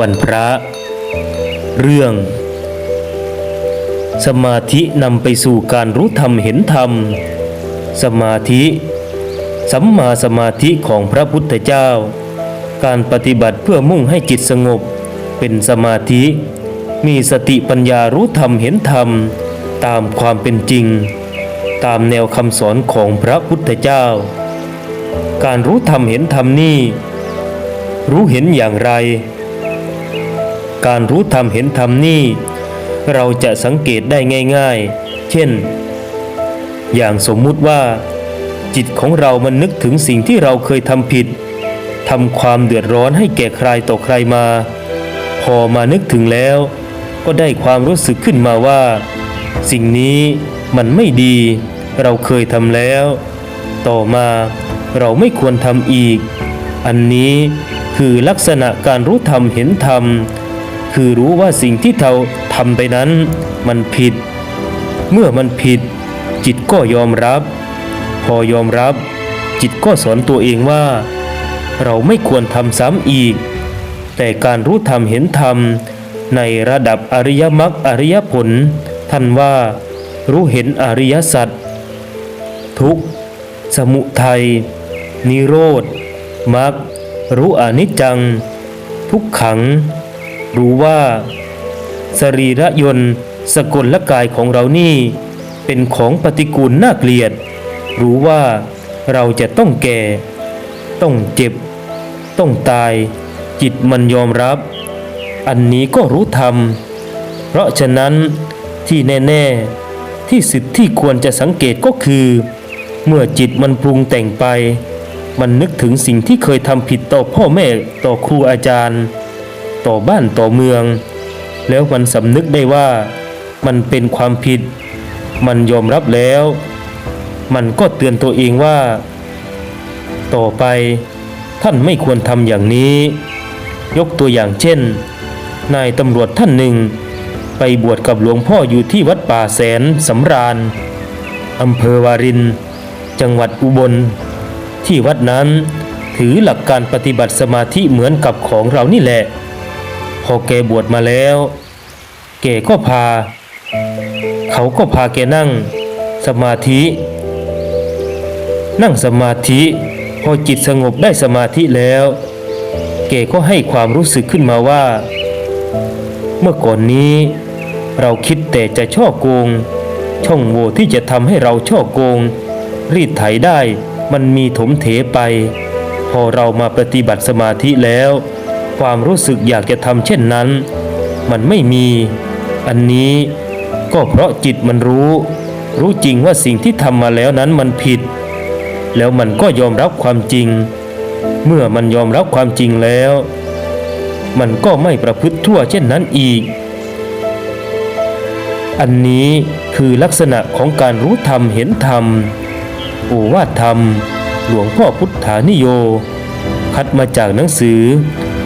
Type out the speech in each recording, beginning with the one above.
วันพระ เรื่อง สมาธินำไปสู่การรู้ธรรมเห็นธรรม สมาธิ สัมมาสมาธิของพระพุทธเจ้า การปฏิบัติเพื่อมุ่งให้จิตสงบ เป็นสมาธิ มีสติปัญญารู้ธรรมเห็นธรรม ตามความเป็นจริง ตามแนวคำสอนของพระพุทธเจ้า การรู้ธรรมเห็นธรรมนี่ รู้เห็นอย่างไร การรู้ธรรมเห็นธรรมนี่ เราจะสังเกตได้ง่าย ๆ เช่น อย่างสมมุติว่า จิตของเรามันนึกถึงสิ่งที่เราเคยทำผิดทำความเดือดร้อนให้แก่ใครต่อใครมา พอมานึกถึงแล้ว ก็ได้ความรู้สึกขึ้นมาว่า สิ่งนี้มันไม่ดี เราเคยทำแล้ว ต่อมาเราไม่ควรทำอีก อันนี้ คือลักษณะการรู้ธรรมเห็นธรรม คือรู้ว่าสิ่งที่เราทำไปนั้น มันผิด เมื่อมันผิด จิตก็ยอมรับ พอยอมรับ จิตก็สอนตัวเองว่า เราไม่ควรทำซ้ำอีก แต่การรู้ธรรมเห็นธรรม ในระดับอริยมรรคอริยผล ท่านว่า รู้เห็นอริยสัจทุกสมุทัยนิโรธมรรค รู้อนิจจัง ทุกขัง รู้ว่า สรีระยนต์สกลละกายของเรานี่ เป็นของปฏิกูลน่าเกลียด รู้ว่าเราจะต้องแก่ ต้องเจ็บ ต้องตาย จิตมันยอมรับ อันนี้ก็รู้ธรรม เพราะฉะนั้นที่แน่ ๆ ที่สิทธิ์ที่ควรจะสังเกตก็คือ เมื่อจิตมันปรุงแต่งไป มันนึกถึงสิ่งที่เคยทำผิดต่อพ่อแม่ต่อครูอาจารย์ ต่อบ้านต่อเมือง แล้วมันสำนึกได้ว่ามันเป็นความผิด มันยอมรับแล้ว มันก็เตือนตัวเองว่า ต่อไปท่านไม่ควรทำอย่างนี้ ยกตัวอย่างเช่น นายตำรวจท่านหนึ่ง ไปบวชกับหลวงพ่ออยู่ที่วัดป่าแสนสำราญอำเภอวาริน จังหวัดอุบล ที่วัดนั้น ถือหลักการปฏิบัติสมาธิเหมือนกับของเรานี่แหละ พอแกบวชมาแล้ว แกก็พา เขาก็พาแกนั่ง สมาธิ นั่งสมาธิ พอจิตสงบได้สมาธิแล้ว แกก็ให้ความรู้สึกขึ้นมาว่า เมื่อก่อนนี้เราคิดแต่จะช่อโกง ช่องโหว่ที่จะทำให้เราช่อโกง รีดไถได้ มันมีถมเถไป พอเรามาปฏิบัติสมาธิแล้ว ความรู้สึกอยากจะทำเช่นนั้น มันไม่มี อันนี้ก็เพราะจิตมันรู้ รู้จริงว่าสิ่งที่ทำมาแล้วนั้นมันผิด แล้วมันก็ยอมรับความจริง เมื่อมันยอมรับความจริงแล้ว มันก็ไม่ประพฤติทั่วเช่นนั้นอีก อันนี้คือลักษณะของการรู้ธรรมเห็นธรรม โอวาทธรรม หลวงพ่อพุทธานิโย คัดมาจากหนังสือ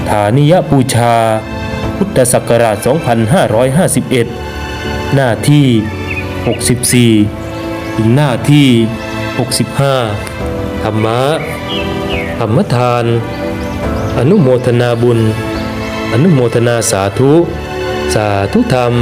ฐานิยปูชา พุทธศักราช 2551 หน้าที่ 64 ถึงหน้าที่ 65 ธรรมะ ธรรมทาน อนุโมทนาบุญ อนุโมทนาสาธุ สาธุธรรม